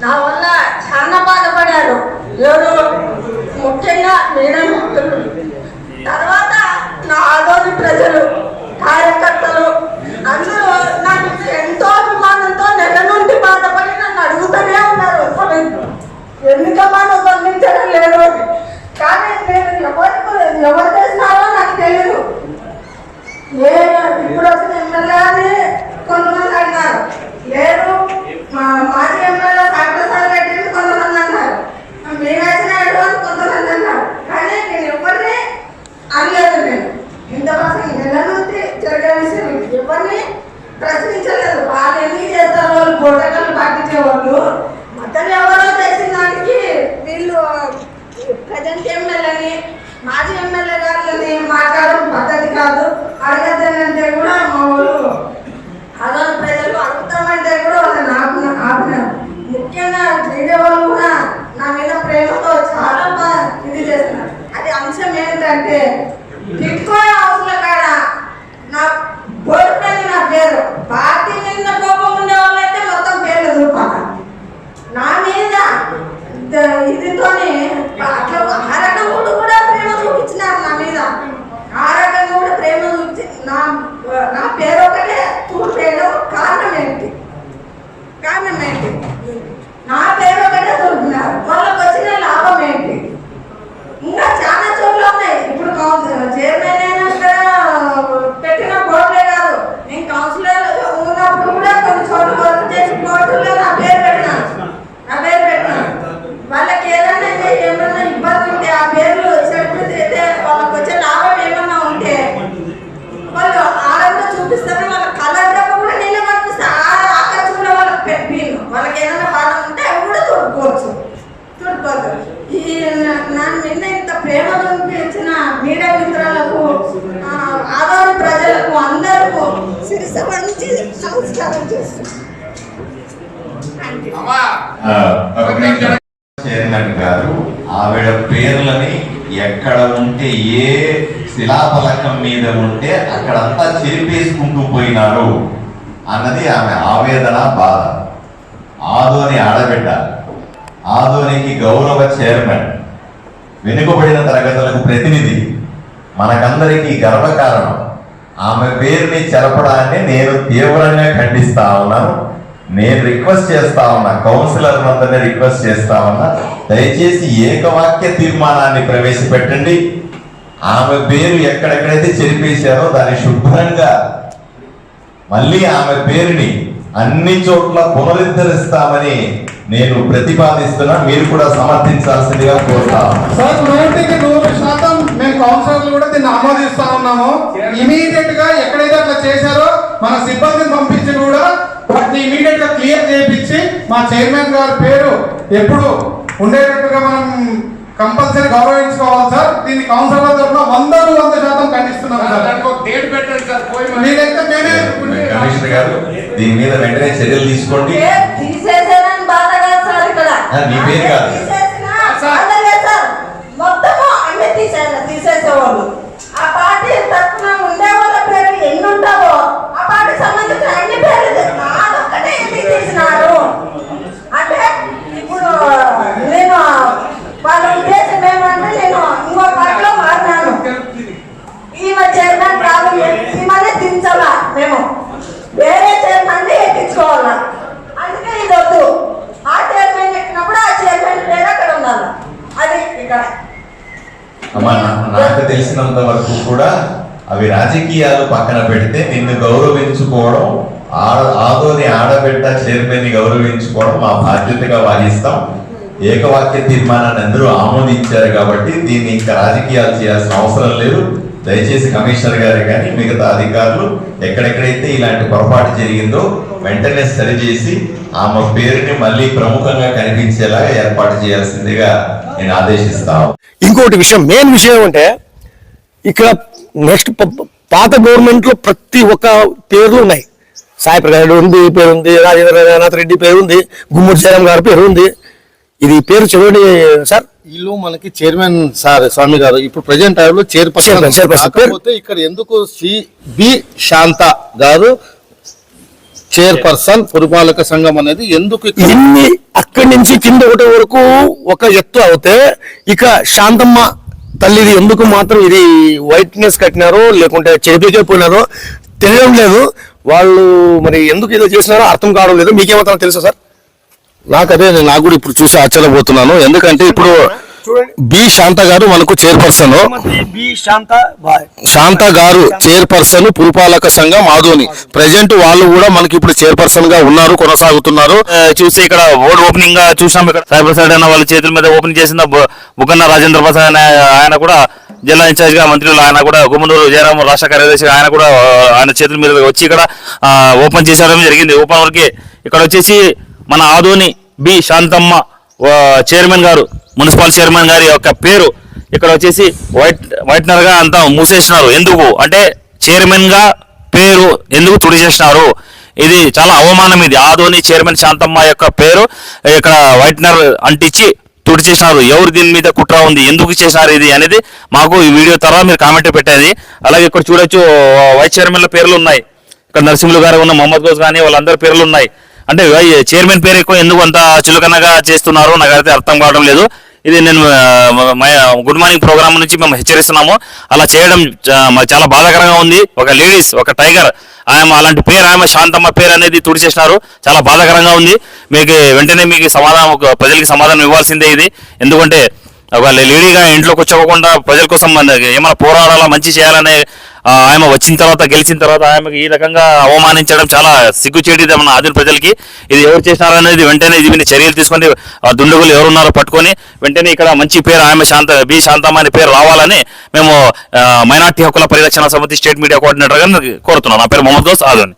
నా వల్ల చాలా బాధపడారు. ఎవరు ముఖ్యంగా మీడియా భక్తులు తర్వాత నా ఆదోని ప్రజలు కార్యకర్తలు అందరూ నాకు ఎంతో అభిమానంతో నెల నుండి బాధపడి నన్ను అడుగుతూనే ఉన్నారు అసలు ఎందుకమ్మా నువ్వు స్పందించడం లేదు అని. కానీ నేను ఎవరికి ఎవరు చేసినారో నాకు తెలియదు ఏ ఇప్పుడు వచ్చిన ఎమ్మెల్యే అని కొంతమంది అన్నారు లేదు మా మాజీ ఎమ్మెల్యే సాగరసారి రెడ్డి అని కొంతమంది అన్నారు మేము వేసినాడు అని కొంతమంది అన్నారు కానీ నేను ఎవరిని అనలేదు నేను ఇంతవరకు నెల నుంచి జరిగే ఎవరిని ప్రశ్నించలేదు. వాళ్ళు ఎందుకు చేస్తారు? వాళ్ళు బొట్టకలు పాటించే వాళ్ళు ఎవరో చేసిన దానికి వీళ్ళు ప్రజెంట్ ఎమ్మెల్యేని మాజీ ఎమ్మెల్యే గారిని మాట్లాడడం పద్ధతి కాదు. అడగద్దనంటే కూడా మా వాళ్ళు అదో ప్రజలు అడుగుతామంటే కూడా వాళ్ళు నాకు ఆపినారు. ముఖ్యంగా మీడియా వాళ్ళు కూడా నా మీద ప్రేమతో చాలా బాగా ఇది చేస్తున్నారు. అది అంశం ఏంటంటే బిట్కాయిన్ హౌస్ల కాడ నా బోర్డు పైన నా పేరు పార్టీ మీద కోపం ఉండే వాళ్ళైతే మొత్తం పేర్లు చూపాలి నా మీద ద- ఇదితోనే అట్లా ఆ రకంగా కూడా ప్రేమ చూపించినారు నా మీద ఆ రకంగా కూడా ప్రేమ చూపించి నా నా పేరు ఒకటే తూర్పేయడం కారణం ఏంటి కారణం ఏంటి నా పేరు ఒకటే తూర్పున్నారు వాళ్ళకి వచ్చిన లాభం ఏంటి ఇంకా చాలా చోట్ల ఉన్నాయి ఇప్పుడు కౌన్సిలర్ చైర్మన్ అయినా ఇక్కడ పెట్టిన బోర్డులే కాదు నేను కౌన్సిలర్ ఉన్నప్పుడు కూడా కొన్ని చోట్ల వర్క్ చేసి బోర్డులో నా పేరు పెట్టినాను నా పేరు పెట్టినాను వాళ్ళకి ఏదైనా అయితే ఏమన్నా ఇబ్బంది ఉంటే ఆ పేర్లు సరిపోతే అయితే వాళ్ళకి వచ్చే లాభం ఏమన్నా ఉంటే వాళ్ళు ఆడంలో చూపిస్తారు వాళ్ళ కలర్ డబ్బు కూడా నేనే పంపిస్తా ఆడ అక్కడ కూడా వాళ్ళకి పెట్టిను వాళ్ళకి ఏదైనా బాధ ఉంటే అవి కూడా తోడుకోవచ్చు తోడుకోవచ్చు ఈ నా- నా నిన్న ఇంత ప్రేమ చూపించిన మీడియా మిత్రులకు ఆ, ఆదోని ప్రజలకు అందరికీ చైర్మన్ గారు ఆవిడ పేర్లని ఎక్కడ ఉంటే ఏ శిలాఫలకం మీద ఉంటే అక్కడంతా చెరిపేసుకుంటూ పోయినారు అన్నది ఆమె ఆవేదన బాధ. ఆదోని ఆడబిడ్డ ఆదోనికి గౌరవ చైర్మన్ వెనుకబడిన తరగతులకు ప్రతినిధి మనకందరికీ గర్వకారణం. ఆమె పేరుని చెరపడాన్ని నేను తీవ్రంగా ఖండిస్తా ఉన్నాను. నేను రిక్వెస్ట్ చేస్తా ఉన్నా కౌన్సిలర్ అందరినీ రిక్వెస్ట్ చేస్తా ఉన్నా దయచేసి ఏకవాక్య తీర్మానాన్ని ప్రవేశపెట్టండి. ఆమె పేరు ఎక్కడెక్కడైతే చెరిపేశారో దాన్ని శుభ్రంగా మళ్ళీ ఆమె పేరుని అన్ని చోట్ల పునరుద్ధరిస్తామని నేను ప్రతిపాదిస్తున్నా. మీరు కూడా సమర్థించాల్సిందిగా కోరుతా కౌన్సిలర్లు కూడా దీన్ని ఆమోదిస్తా ఉన్నాము. ఇమీడియట్గా ఎక్కడైతే అట్లా చేశారో మన సిబ్బందిని పంపించి కూడా వాటిని ఇమీడియట్గా క్లియర్ చేయించి మా చైర్మన్ గారి పేరు ఎప్పుడు ఉండేటట్టుగా మనం కంపల్సరీ గౌరవించుకోవాలి సార్. దీన్ని కౌన్సిలర్ తరఫున వందకు వంద శాతం ఖండిస్తున్నాం సార్. మీరైతే మేమే కమిషనర్ గారు దీని మీద వెంటనే చర్యలు తీసుకోండి. నీ పేరు కాదు. తీసేసినా సార్. అలాగే సార్ మొత్తము అన్ని తీసేయాలి తీసేసేవాళ్ళు ఆ పార్టీ తరఫున ఉండే వాళ్ళ పేరు ఎన్ని ఉంటావో ఆ పార్టీ సంబంధించిన అన్ని పేర్లు తీ- నాదొక్కటే ఎందుకు తీసినారు అంటే ఇప్పుడు నేను వాళ్ళ ఉద్దేశం ఏమంటే నేను ఇంకో పార్టీలో మారినాను ఈమె చైర్మన్ కాదు ఈమెనే దించాలా మేము వేరే చైర్మన్ ఎక్కించుకోవాలా అందుకే ఇది వద్దు ఆ చైర్మన్ ఎక్కినప్పుడు ఆ చైర్మన్ పేరు అక్కడ ఉండాలి అది ఇక్కడ అమ్మా నాకు తెలిసినంత వరకు కూడా అవి రాజకీయాలు పక్కన పెడితే నిన్ను గౌరవించుకోవడం ఆడ ఆదోని ఆడబిడ్డ చైర్మన్ని గౌరవించుకోవడం మా బాధ్యతగా భావిస్తాం ఏకవాక్య తీర్మానాన్ని అందరూ ఆమోదించారు కాబట్టి దీన్ని ఇంకా రాజకీయాలు చేయాల్సిన అవసరం లేదు. దయచేసి కమిషనర్ గారు కానీ మిగతా అధికారులు ఎక్కడెక్కడైతే ఇలాంటి పొరపాటు జరిగిందో వెంటనే సరిచేసి ఆమె పేరుని మళ్ళీ ప్రముఖంగా కనిపించేలాగా ఏర్పాటు చేయాల్సిందిగా నేను ఆదేశిస్తాను. ఇంకోటి విషయం మెయిన్ విషయం అంటే ఇక్కడ నెక్స్ట్ పాత గవర్నమెంట్లో ప్రతి ఒక్క పేర్లు ఉన్నాయి. సాయి ప్రకాష్ ఉంది పేరు ఉంది రాజేంద్రనాథ్ రెడ్డి పేరు ఉంది గుమ్మడి జయరాం గారి పేరు ఉంది. ఇది పేరు చూడండి సార్. వీళ్ళు మనకి చైర్మన్ సార్ స్వామి గారు ఇప్పుడు ప్రజెంట్ టైంలో చైర్పర్సన్. కాకపోతే ఇక్కడ ఎందుకు శ్రీ బి శాంత గారు చైర్పర్సన్ పురపాలక సంఘం అనేది ఎందుకు ఇన్ని అక్కడి నుంచి కింద ఒకటి వరకు ఒక ఎత్తు అవుతే ఇక శాంతమ్మ తల్లిది ఎందుకు మాత్రం ఇది వైట్నెస్ కట్టినారో లేకుంటే చేతికే పోయినారో తెలియడం లేదు. వాళ్ళు మరి ఎందుకు ఏదో చేసినారో అర్థం కావడం లేదు. మీకేమాత్రం తెలుసా సార్? నాకు అదే నేను నాకు కూడా ఇప్పుడు చూసి ఆశ్చర్యపోతున్నాను. ఎందుకంటే ఇప్పుడు బి శాంత గారు మనకు చైర్పర్సన్ బి శాంత బాయ్. శాంత గారు చైర్పర్సన్ పురపాలక సంఘం ఆదోని. ప్రజెంట్ వాళ్ళు కూడా మనకి ఇప్పుడు చైర్పర్సన్గా ఉన్నారు కొనసాగుతున్నారు. ఆ, చూస్తే ఇక్కడ బోర్డు ఓపెనింగ్గా చూసాం ఇక్కడ. సైబర్ సైడ్ అన్న వాళ్ళ చేతుల మీద ఓపెన్ చేసిన బు- బుగ్గన్న రాజేంద్ర ప్రసాద్ అనే ఆయన కూడా జిల్లా ఇన్ఛార్జ్గా మంత్రులు ఆయన కూడా గుమ్మనూరు జయరాం రాష్ట్ర కార్యదర్శి ఆయన కూడా ఆయన చేతుల మీద వచ్చి ఇక్కడ ఓపెన్ చేసేయడం జరిగింది. ఓపెన్ వరకే ఇక్కడ వచ్చేసి మన ఆదోని బి శాంతమ్మ చైర్మన్ గారు మున్సిపల్ చైర్మన్ గారి యొక్క పేరు ఇక్కడ వచ్చేసి వైట్ వైట్నర్గా అంతా మూసేసినారు. ఎందుకు? అంటే చైర్మన్గా పేరు ఎందుకు తుడిచేసినారు ఇది చాలా అవమానం ఇది. ఆదోని చైర్మన్ శాంతమ్మ యొక్క పేరు ఇక్కడ వైట్నర్ అంటించి తుడిచేసినారు ఎవరు దీని మీద కుట్ర ఉంది? ఎందుకు చేసినారు ఇది అనేది మాకు ఈ వీడియో తర్వాత మీరు కామెంట్ పెట్టేది అలాగే ఇక్కడ చూడొచ్చు వైస్ చైర్మన్ల పేర్లు ఉన్నాయి. ఇక్కడ నరసింహులు గారు ఉన్న మొహమ్మద్ గోస్ కానీ వాళ్ళందరి పేర్లు ఉన్నాయి. అంటే చైర్మన్ పేరు ఎక్కువ ఎందుకు అంత చులకనగా చేస్తున్నారు నాకైతే అర్థం కావడం లేదు. ఇది నేను గుడ్ మార్నింగ్ ప్రోగ్రామ్ నుంచి మేము హెచ్చరిస్తున్నాము. అలా చేయడం చాలా బాధాకరంగా ఉంది. ఒక లేడీస్ ఒక టైగర్ ఆమె అలాంటి పేరు ఆమె శాంతమ్మ పేరు అనేది తుడిచేసినారు. చాలా బాధాకరంగా ఉంది. మీకు వెంటనే మీకు సమాధానం ఒక ప్రజలకి సమాధానం ఇవ్వాల్సిందే ఇది. ఎందుకంటే ఒక లేడీగా ఇంట్లో కూర్చోకుండా ప్రజల కోసం మన ఏమైనా పోరాడాలా మంచి చేయాలనే ఆమె వచ్చిన తర్వాత గెలిచిన తర్వాత ఆమెకు ఈ రకంగా అవమానించడం చాలా సిగ్గుచేటిది మన ఆదిన ప్రజలకి. ఇది ఎవరు చేసినారనేది వెంటనే ఇది మీద చర్యలు తీసుకొని ఆ దుండగులు ఎవరున్నారో పట్టుకొని వెంటనే ఇక్కడ మంచి పేరు ఆమె శాంత బి శాంతమ్మ అనే పేరు రావాలని మేము మైనార్టీ హక్కుల పరిరక్షణ సమితి స్టేట్ మీడియా కోఆర్డినేటర్ గారిని కోరుతున్నాను నా పేరు మొహమ్మద్ దోస్ ఆదోని.